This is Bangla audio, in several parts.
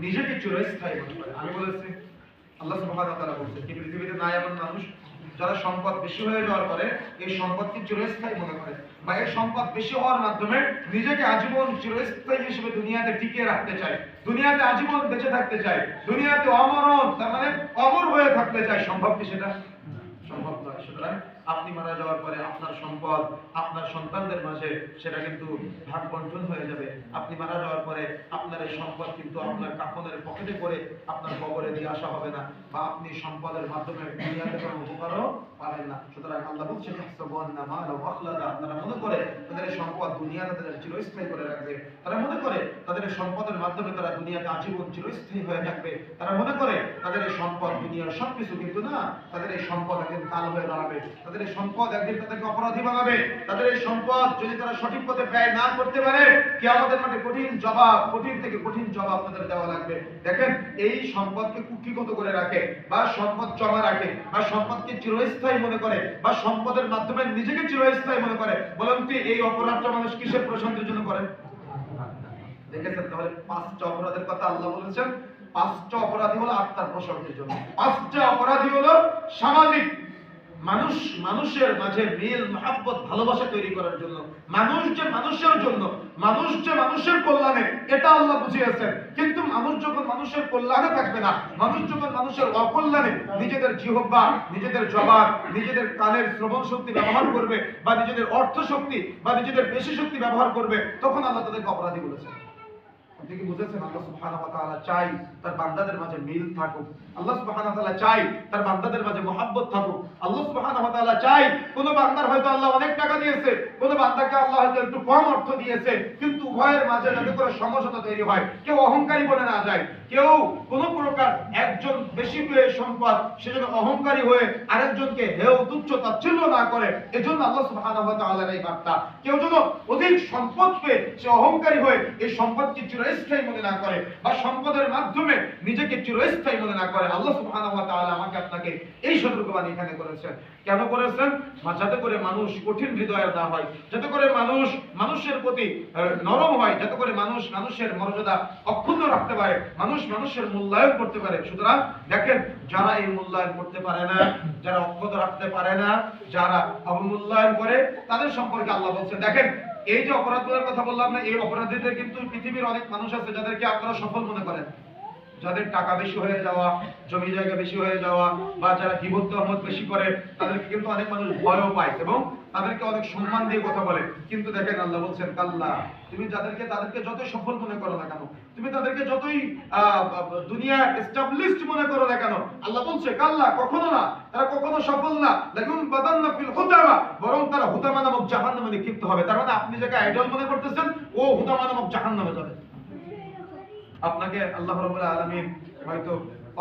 নিজেকে চিরস্থায়ী মনে করে। আমি বলেছি, আল্লাহ সুবহানাহু ওয়া তাআলা বলছেন কি, পৃথিবীতে নাই এমন মানুষ যারা সম্পদ বেশি হয়ে যাওয়ার পরে এই সম্পদকে চিরস্থায়ী মনে করে বা এই সম্পদ বেশি হওয়ার মাধ্যমে নিজেকে আজীবন চিরস্থায়ী হিসেবে দুনিয়াতে টিকিয়ে রাখতে চায়, দুনিয়াতে আজীবন বেঁচে থাকতে চায়, দুনিয়াতে অমরণ, তার মানে অমর হয়ে থাকতে চায়। সম্ভব কি সেটা? সম্ভব নয়। সুতরাং আপনি মারা যাওয়ার পরে আপনার সম্পদ, আপনার সন্তানদের মাঝে সেটা কিন্তু ভাগ বন্টন হয়ে যাবে। আপনি মারা যাওয়ার পরে আপনার এই সম্পদ কিন্তু আপনার কাফনের পকেটে করে আপনার কবরে দিয়ে আসা হবে না বা আপনি সম্পদের মাধ্যমে দুনিয়াতে কোনো উপকারও পাবেন না। সুতরাং আল্লাহ বলছেন তারা মনে করে তাদের সম্পদ দুনিয়াতে তাদের চিরস্থায়ী করে রাখবে। তারা মনে করে তাদের সম্পদের মাধ্যমে তারা দুনিয়াতে আজীবন চিরস্থায়ী হয়ে থাকবে। তারা মনে করে তাদের সম্পদ দুনিয়ার সবকিছু কিন্তু না, তাদের এই সম্পদ একদিন কাল হয়ে দাঁড়াবে। তাদের এই সম্পদ একদিন তাদেরকে অপরাধী বানাবে। তাদের এই সম্পদ যদি তারা সঠিক পথে ব্যয় না করতে পারে কি আমাদের মাঠে কঠিন জবাব, কঠিন থেকে কঠিন জবাব তাদের দেওয়া লাগবে। দেখেন, এই সম্পদকে কুক্ষিগত করে রাখে বা সম্পদ জমা রাখে বা সম্পদকে চিরস্থায়ী মনে করে বা সম্পদের মাধ্যমে নিজেকে চিরস্থায়ী মনে করে। বলেন কি, এই অপরাধটা মানুষ কিসের প্রশান্তির জন্য করে? দেখেছেন? তাহলে পাঁচটা অপরাধের কথা আল্লাহ বলেছেন। পাঁচটা অপরাধী হলো আত্মার প্রশান্তির জন্য। পাঁচটা অপরাধী হলো সামাজিক মানুষ, মানুষের মাঝে মিল, মহাব্বত, ভালোবাসা তৈরি করার জন্য, মানুষ যে মানুষের জন্য, মানুষ যে মানুষের কল্যাণে, এটা আল্লাহ বুঝিয়েছেন। কিন্তু মানুষ যখন মানুষের কল্যাণে থাকবে না, মানুষ যখন মানুষের অকল্যাণে, নিজেদের জিহব্বা নিজেদের জবাব নিজেদের কানের শ্রবণ শক্তি ব্যবহার করবে, বা নিজেদের অর্থ শক্তি, বা নিজেদের বেশি শক্তি ব্যবহার করবে, তখন আল্লাহ তাদেরকে অপরাধী বলেছেন। আপনি বুঝেছেন? আল্লাহ সুবহানাহু ওয়া তাআলা চাই তার বান্দাদের মাঝে মিল থাকুক। আল্লাহ সুবহানাহু ওয়া তাআলা চাই তার বান্দাদের মাঝে মহব্বত থাকুক। আল্লাহ সুবহানাহু ওয়া তাআলা চাই কোন বান্দার হয়তো আল্লাহ অনেক টাকা দিয়েছে, কোন বান্দাকে আল্লাহ হয়তো একটু কম অর্থ দিয়েছে, কিন্তু উভয়ের মাঝে যাতে করে সমঝোতা তৈরি হয়। কেউ অহংকারী বলে না যায়। কেউ কোন প্রকার একজন বেশি পেয়ে সম্পদ, সে যেন অহংকারী হয়ে আরেকজনকে হেও তুচ্ছ, তাচ্ছিল্য না করে, এজন্য আল্লাহ সুবহানাহু ওয়া তাআলার এই বার্তা। কেউ যেন অধিক সম্পদ পেয়ে সে অহংকারী হয়ে এই সম্পদকে চিরস্থায়ী মনে না করে বা সম্পদের মাধ্যমে নিজেকে চিরস্থায়ী মনে না করে, আল্লাহ সুবহানাহু ওয়া তাআলা আমাকে আপনাকে এই সতর্কবাণী এখানে করেছেন। কেন করেছেন? যাতে করে মানুষ কঠিন হৃদয়ের না হয়, যাতে করে মানুষ মানুষের প্রতি নরম হয়, যাতে করে মানুষ মানুষের মর্যাদা অক্ষুণ্ণ রাখতে পারে, মানুষ মানুষের মূল্যায়ন করতে পারে। সুতরাং দেখেন, যারা এই মূল্যায়ন করতে পারে না, যারা অক্ষত রাখতে পারে না, যারা অবমূল্যায়ন করে, তাদের সম্পর্কে আল্লাহ বলছেন, দেখেন এই যে অপরাধগুলোর কথা বললাম না, এই অপরাধীদের কিন্তু পৃথিবীর অনেক মানুষ আছে যাদেরকে আপনারা সফল মনে করেন। যাদের টাকা বেশি হয়ে যাওয়া জমি জায়গা বেশি হয়ে যাওয়া, বা যারা গিবত তহমত বেশি করে, তাদেরকে কিন্তু অনেক মানুষ ভয়ও পায় এবং তাদেরকে অনেক সম্মান দিয়ে কথা বলে। কিন্তু দেখেন আল্লাহ বলছেন, কাল্লা, তুমি যাদেরকে, তাদেরকে যতই সফল মনে করো না কেন, তুমি তাদেরকে যতই দুনিয়া এস্টাবলিশড মনে করো না কেন, আল্লাহ বলছে, কাল্লা, কখনো না, তারা কখনো সফল না লাগুন বাদান্না ফিল হুতামা বরং তারা হুতামা নামক জাহান্নামে নিক্ষিপ্ত হবে। তার মানে আপনি যাকে আইডল মনে করতেছেন, ও হুতামা নামক জাহান্নামে যাবে। আপনাকে আল্লাহ রাব্বুল আলামিন হয়তো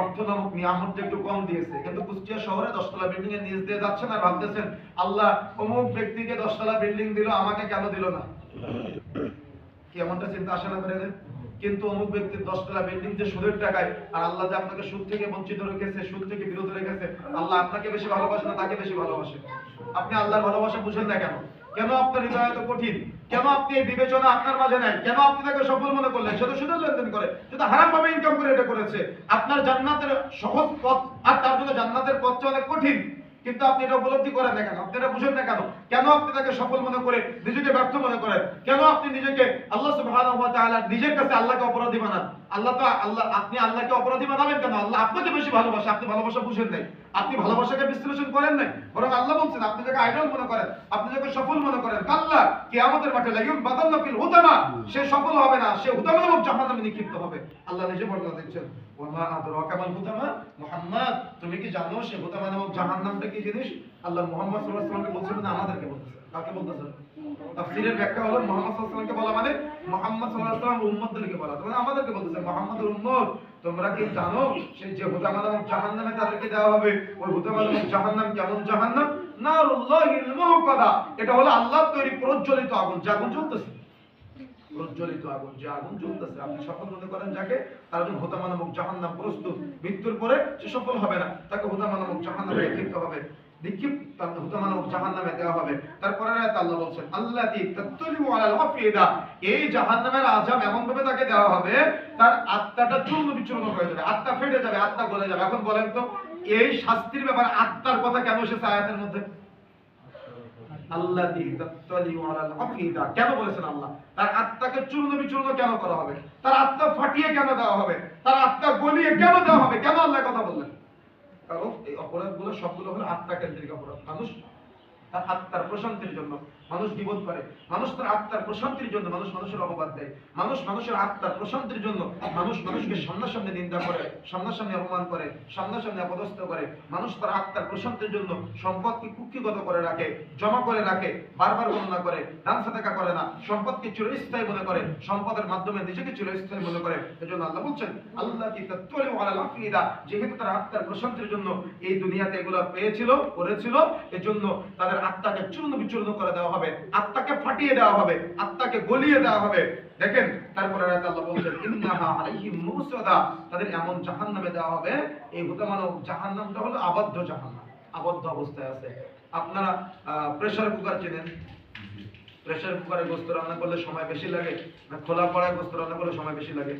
অর্থ নামক নিয়ামতটা একটু কম দিয়েছে। কিন্তু কুষ্টিয়া শহরে দশতলা বিল্ডিং এর নিচ দিয়ে যাচ্ছেন আর ভাবতেছেন, আল্লাহ, অমুক ব্যক্তিকে দশতলা বিল্ডিং দিল, আমাকে কেন দিল না? কি এমনটা চিন্তা আসে না করে? কিন্তু অমুক ব্যক্তির দশতলা বিল্ডিং যে সুদের টাকায়, আর আল্লাহ যে আপনাকে সুদ থেকে বঞ্চিত রেখেছে, সুদ থেকে বিরত রেখেছে, আল্লাহ আপনাকে বেশি ভালোবাসে না তাকে বেশি ভালোবাসে? আপনি আল্লাহর ভালোবাসা বুঝেন না কেন? কেন আপনার হৃদয় এত কঠিন? কেন আপনি এই বিবেচনা আপনার মাঝে নাই কেন আপনি তাকে সফল মনে করলেন? সে তো সুদের লেনদেন করে, সে তো হারাম ভাবে ইনকাম করে এটা করেছে। আপনার জান্নাতের সহজ পথ আর তার জন্য জান্নাতের পথটা অনেক কঠিন। কিন্তু আপনি এটা উপলব্ধি করেন না কেন? আপনি এটা বুঝেন না কেন? কেন আপনি তাকে সফল মনে করে, নিজেকে ব্যর্থ মনে করেন? কেন আপনি নিজেকে আল্লাহ সুবহানাহু নিজের কাছে আল্লাহকে অপরাধী বানান? আল্লাহ তো আল্লাহ, আপনি আল্লাহকে অপরাধী বানাবেন কেন? আল্লাহ আপনাকে বেশি ভালোবাসে, আপনি ভালোবাসা বুঝেন নাই। আপনি ভালোবাসাকে বিশ্লেষণ করেন নাই, বরং আল্লাহ বলছেন, আপনি যাকে আইডল মনে করেন, আপনি যাকে সফল মনে করেন, কাল্লা, কিয়ামতের মাঠে লাইয়ুম বাদান্না ফিল হুতামা, সে সফল হবে না, সে হুতামা নামক জাহান্নামে নিক্ষিপ্ত হবে। আল্লাহ নিজে বর্ণনা দিচ্ছেন আদরাকা মাল হুতামা? মুহাম্মদ, তুমি কি জানো সে হুতামা নামক জাহান্নামটা কি জিনিস? আল্লাহ মুহাম্মদ সাল্লাল্লাহু আলাইহি ওয়াসাল্লামকে বলছেন, না, আমাদেরকে বলতেছে কাকে বলতেছে তাফসীরের ব্যাখ্যা হলো মুহাম্মদ সাল্লাল্লাহু আলাইহি ওয়াসাল্লামকে বলা মানে মুহাম্মদ সাল্লাল্লাহু আলাইহি ওয়াসাল্লাম উম্মতদেরকে বলা মানে আমাদেরকে বলতেছে, মুহাম্মদের উম্মত তোমরা কি জানো সেই যে হুতামাদাম জাহান নামে তাদেরকে দেওয়া হবে? ওই হুতামাদাম জাহান নাম কেমন জাহান নাম না মুহকাদা। এটা হলো আল্লাহ তৈরি প্রজ্বলিত আগুন। যে আগুন জ্বলতেছে। প্রজ্বলিত আগুন, যে আগুন জ্বলতেছে। আপনি সফল মনে করেন যাকে তার জন্য নামক জাহান্নাম প্রস্তুত। মৃত্যুর পরে সে সফল হবে না। তাকে হোতামা জাহান্নামে হবে। নিক্ষিপ্ত হুতামা নামক জাহান্নামে দেওয়া হবে। তারপরে আয়াত আল্লাহ বলছেন, আল্লাতি তাত্তালিউ আলাল আফিদা। এই জাহান্নামের এমন ভাবে তাকে দেওয়া হবে, তার আত্মাটা চূর্ণ বিচূর্ণ হয়ে যাবে, আত্মা ফেটে যাবে, আত্মা গলে যাবে। এখন বলেন তো, এই শাস্তির আত্মার কথা কেন এসেছে আয়াতের মধ্যে? আলাল আফিদা। কেন বলেছেন আল্লাহ? তার আত্মাকে চূর্ণ বিচূর্ণ কেন করা হবে? তার আত্মা ফাটিয়ে কেন দেওয়া হবে? তার আত্মা গলিয়ে কেন দেওয়া হবে? কেন আল্লাহ কথা বললেন? কারণ এই অপরাধগুলো সবগুলো হলো আত্মা কেন্দ্রিক অপরাধ। মানুষ তার আত্মার প্রশান্তির জন্য মানুষ বিপদ করে। মানুষ তার আত্মার প্রশান্তির জন্য মানুষ মানুষের অপবাদ দেয়। মানুষ মানুষের আত্মার প্রশান্তির জন্য মানুষ মানুষকে সামনাসামনি নিন্দা করে, সামনাসামনি অপমান করে, সামনাসামনি অপদস্থ করে। মানুষ তার আত্মার প্রশান্তির জন্য সম্পদকে কুক্ষিগত করে রাখে, জমা করে রাখে, বারবার গণনা করে, দান সাদাকা করে না। সম্পদকে চিরস্থায়ী মনে করে, সম্পদের মাধ্যমে নিজেকে চিরস্থায়ী মনে করে। এজন্য আল্লাহ বলছেন আল্লাহ কি তাত্তুলি ওয়ালা যেহেতু তার আত্মার প্রশান্তির জন্য এই দুনিয়াতে এগুলো পেয়েছিল, করেছিল, এজন্য তাদের আত্মাকে চূর্ণ বিচূর্ণ করে দেওয়া হবে, আত্মাকে ফাটিয়ে দেওয়া হবে, আত্মাকে গলিয়ে দেওয়া হবে। দেখেন, তারপরে আল্লাহ বলছেন, ইন্নাহা আলাইহিম মুসাদা তাদের এমন জাহান্নামে দেওয়া হবে, এই হুতামানব জাহান্নামটা হলো আবদ্ধ জাহান্নাম, আবদ্ধ অবস্থায় আছে। আপনারা প্রেসার কুকার চেনেন? প্রেসার কুকারে গোস্ত রান্না করলে সময় বেশি লাগে? না খোলা কড়ায় গোস্ত রান্না করলে সময় বেশি লাগে?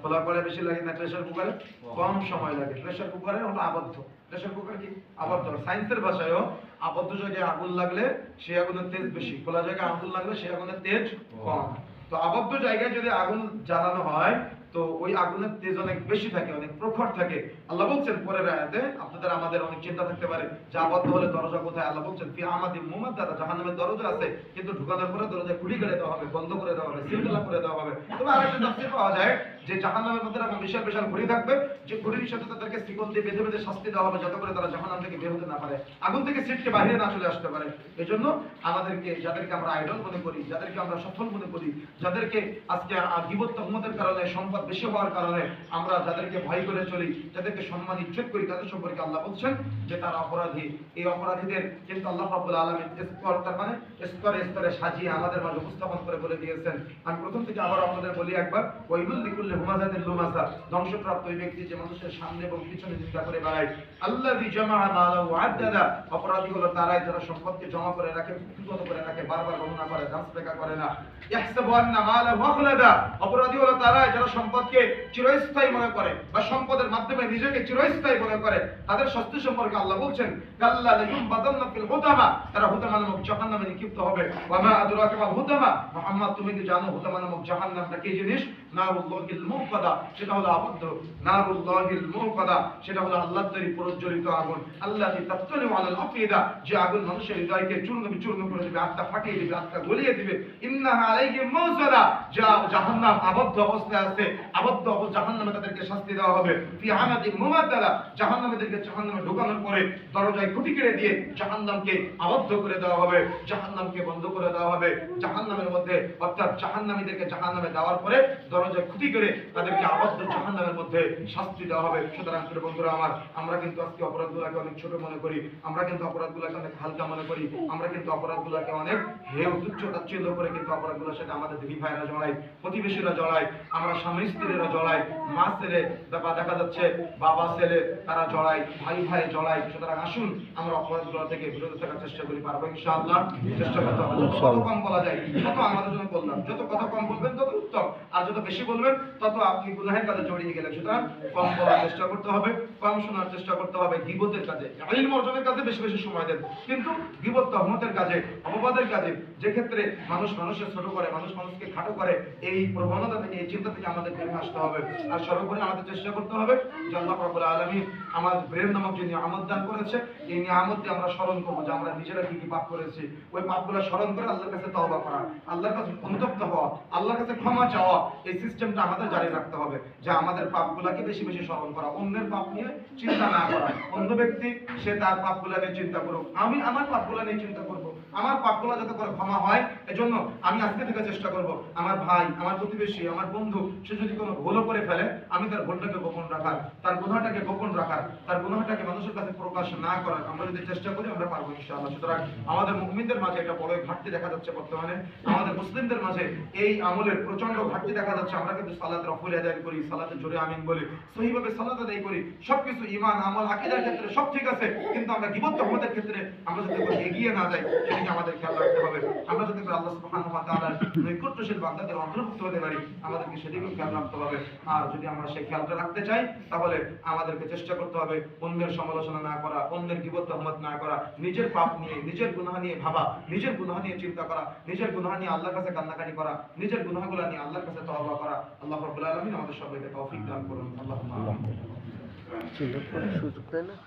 খোলা কড়ায় বেশি লাগে না প্রেসার কুকারে কম সময় লাগে। প্রেসার কুকারে হলো আবদ্ধ। প্রেসার কুকার কি? আবদ্ধ সায়েন্সের ভাষায়ও আবদ্ধ জায়গায় আগুন লাগলে সেই আগুনের তেজ বেশি। খোলা জায়গায় আগুন লাগলে সেই আগুনের তেজ কম। তো আবদ্ধ জায়গায় যদি আগুন জ্বালানো হয় তো ওই আগুনের তেজ অনেক বেশি থাকে, অনেক প্রখর থাকে। আল্লাহ বলছেন, পরের আয়াতে আপনাদের আমাদের অনেক চিন্তা থাকতে পারে, যে আবদ্ধ হলে দরজা কোথায়? আল্লাহ বলছেন, ফি আমাদি মুমাদ দাদা জাহান্নামের দরজা আছে, কিন্তু ঢুকানোর পরে দরজা খুলি করে দেওয়া হবে, বন্ধ করে দেওয়া হবে সিলগালা করে দেওয়া হবে। তবে আরেকটা তাফসীর পাওয়া যায়, যে জাহান্নামের মধ্যে এরকম বিশাল বিশাল ঘুড়ি থাকবে, যে ঘুড়ির সাথে তাদেরকে শিকল দিয়ে বেঁধে বেঁধে শাস্তি দেওয়া হবে, যাতে করে তারা জাহান্নাম থেকে বের হতে না পারে। আগুন থেকে সিটকে বাইরে না চলে আসতে পারে। এই জন্য আমাদেরকে, যাদেরকে আমরা আইডল মনে করি, যাদেরকে আমরা সফল মনে করি, যাদেরকে আজকে গিবত তহমতের কারণে সম্পদ বেশি হওয়ার কারণে আমরা যাদেরকে ভয় করে চলি, যাদেরকে সম্মান করি, তাদের সম্পর্কে আল্লাহ বলছেন যে তারা অপরাধী। এই অপরাধীদের কিন্তু আল্লাহ রাব্বুল আলামিন স্তর, তার মানে স্তরে স্তরে সাজিয়ে আমাদের মাঝে উপস্থাপন করে বলে দিয়েছেন। আমি প্রথম থেকে আবার আপনাদের বলি একবার, ওয়াইলুল লিকুল্লি হুমাজাতিল লুমাজা ধ্বংসপ্রাপ্ত ওই ব্যক্তি যে মানুষের সামনে এবং পিছনে চিন্তা করে বেড়ায়। আদাদা, অপরাধী হলো তারাই যারা সম্পদকে জমা করে রাখে কুক্ষিগত করে রাখে, বারবার গণনা করে দাস করে না। অপরাধী হলো তারাই যারা সম্পদকে চিরস্থায়ী মনে করে বা সম্পদের মাধ্যমে নিজেকে চিরস্থায়ী মনে করে, তাদের শাস্তি সম্পর্কে আল্লাহ বলছেন বাদান্না ফিল হুতামা তারা হুতামা নামক জাহান্নামে নিক্ষিপ্ত হবে। ওয়া মা আদরাকা মা হুতামা মুহাম্মদ, তুমি কি জানো হুতামা নামক জাহান্নামটা কি জিনিস? নারুল্লাহিল সেটা হলো আবদ্ধ। নারুল্লাহিল সেটা হলো আল্লাহর প্রজ্বলিত আগুন। আল্লাহ আলাল যে আগুন মানুষের হৃদয়কে চূর্ণ বিচূর্ণ করে দিবে, আত্মা ফাটিয়ে দিবে, আত্মা গলিয়ে দিবে। ইন্নাহা আলাইহিম মুসাদা যা জাহান্নাম আবদ্ধ অবস্থায় আছে আবদ্ধ অবস্থা জাহান্নামে তাদেরকে শাস্তি দেওয়া হবে। ফি আমাদি মুমাদ্দালা, জাহান্নামীদেরকে জাহান্নামে ঢোকানোর পরে দরজায় খুঁটি কেড়ে দিয়ে জাহান্নামকে আবদ্ধ করে দেওয়া হবে, জাহান্নামকে বন্ধ করে দেওয়া হবে। জাহান্নামের মধ্যে, অর্থাৎ জাহান্নামীদেরকে জাহান্নামে দেওয়ার পরে দরজায় খুঁটি করে তাদেরকে আবদ্ধ জাহান্নামের মধ্যে শাস্তি দেওয়া হবে। সুতরাং, প্রিয় বন্ধুরা আমার, আমরা কিন্তু আজকে অপরাধগুলোকে অনেক ছোট মনে করি। আমরা কিন্তু অপরাধগুলোকে অনেক হালকা মনে করি। আমরা কিন্তু অপরাধগুলোকে অনেক হেয়, তুচ্ছ, তাচ্ছিল্য করে কিন্তু অপরাধগুলোর সাথে আমাদের দিদি ভাইরা জড়াই প্রতিবেশীরা জড়াই আমরা স্বামী স্ত্রীরা জড়াই মা ছেলে বা দেখা যাচ্ছে বাবা ছেলে তারা জড়াই ভাই ভাই জড়ায়। সুতরাং আসুন আমরা অপরাধগুলো থেকে বিরত থাকার চেষ্টা করি পারব ইনশাআল্লাহ। চেষ্টা করতে হবে। যত কম বলা যায় তত আমাদের জন্য বললাম যত কথা কম বলবেন তত উত্তম। আর যত বেশি বলবেন, তত আপনি গুনাহের কাজে জড়িয়ে গেলেন। সুতরাং কম বলার চেষ্টা করতে হবে, কম শোনার চেষ্টা করতে হবে, গিবতের কাজে, ইলম অর্জনের কাজে বেশি বেশি সময় দেন। কিন্তু গিবত তহমতের কাজে, অপবাদের কাজে, যে ক্ষেত্রে মানুষ মানুষের ছোট করে, মানুষ মানুষকে খাটো করে, এই প্রবণতা থেকে, এই চিন্তা থেকে আমাদের বেরিয়ে আসতে হবে। আর সর্বোপরি আমাদের চেষ্টা করতে হবে যে আল্লাহ রাব্বুল আলামিন আমাদের ব্রেন নামক যে নিয়ামত দান করেছে, এই নিয়ামতকে আমরা স্মরণ করব, যে আমরা নিজেরা কি কি পাপ করেছি। ওই পাপগুলো স্মরণ করে আল্লাহর কাছে তহবা করা, আল্লাহর কাছে অনুতপ্ত হওয়া, আল্লাহর কাছে ক্ষমা চাওয়া এই সিস্টেমটা আমাদের জারি রাখতে হবে যে আমাদের পাপগুলোকে বেশি বেশি স্মরণ করা, অন্যের পাপ নিয়ে চিন্তা না করা। অন্য ব্যক্তি, সে তার পাপগুলো নিয়ে চিন্তা করুক। আমি আমার পাপগুলো নিয়ে চিন্তা করব। আমার পাপগুলো যাতে করে ক্ষমা হয়, এজন্য আমি আজকে থেকে চেষ্টা করব। আমার ভাই, আমার প্রতিবেশী, আমার বন্ধু, সে যদি কোনো ভুলও করে ফেলে, আমি তার ভুলটাকে গোপন রাখার, তার গুনাহটাকে গোপন রাখার, তার গুনাহটাকে মানুষের কাছে প্রকাশ না করার আমরা যদি চেষ্টা করি, আমরা পারব ইনশাআল্লাহ। সুতরাং আমাদের মুমিনদের মাঝে একটা বড় ঘাটতি দেখা যাচ্ছে বর্তমানে। আমাদের মুসলিমদের মাঝে এই আমলের প্রচণ্ড ঘাটতি দেখা যাচ্ছে, আমরা কিন্তু সালাত রফুল আদায় করি, সালাতে জোরে আমিন বলি, সহিভাবে সালাত আদায় করি, সবকিছু ইমান আমল, আকীদার ক্ষেত্রে সব ঠিক আছে, কিন্তু আমরা গীবত তহমতের ক্ষেত্রে আমরা যাতে করে এগিয়ে না যাই সেদিকে আমাদের খেয়াল রাখতে হবে। আমরা যাতে করে আল্লাহ সুবহানাহু ওয়া তাআলার নৈকট্যশীল বান্দাদের অন্তর্ভুক্ত হতে পারি, আমাদেরকে সেদিকেও খেয়াল রাখতে হবে। আর যদি আমরা সেই খেয়ালটা রাখতে চাই, তাহলে আমাদেরকে চেষ্টা করতে হবে অন্যের সমালোচনা না করা, অন্যের গীবত তহমত না করা, নিজের পাপ নিয়ে, নিজের গুনাহ নিয়ে ভাবা, নিজের গুনাহ নিয়ে চিন্তা করা, নিজের গুনাহ নিয়ে আল্লাহর কাছে কান্নাকাটি করা, নিজের গুনাহগুলো নিয়ে আল্লাহর কাছে তওবা করা আল্লাহ রাব্বুল আলামিন আমাদের সবাইকে তৌফিক দান করুন। আল্লাহুম্মা আমিন। সুযোগ পেলে না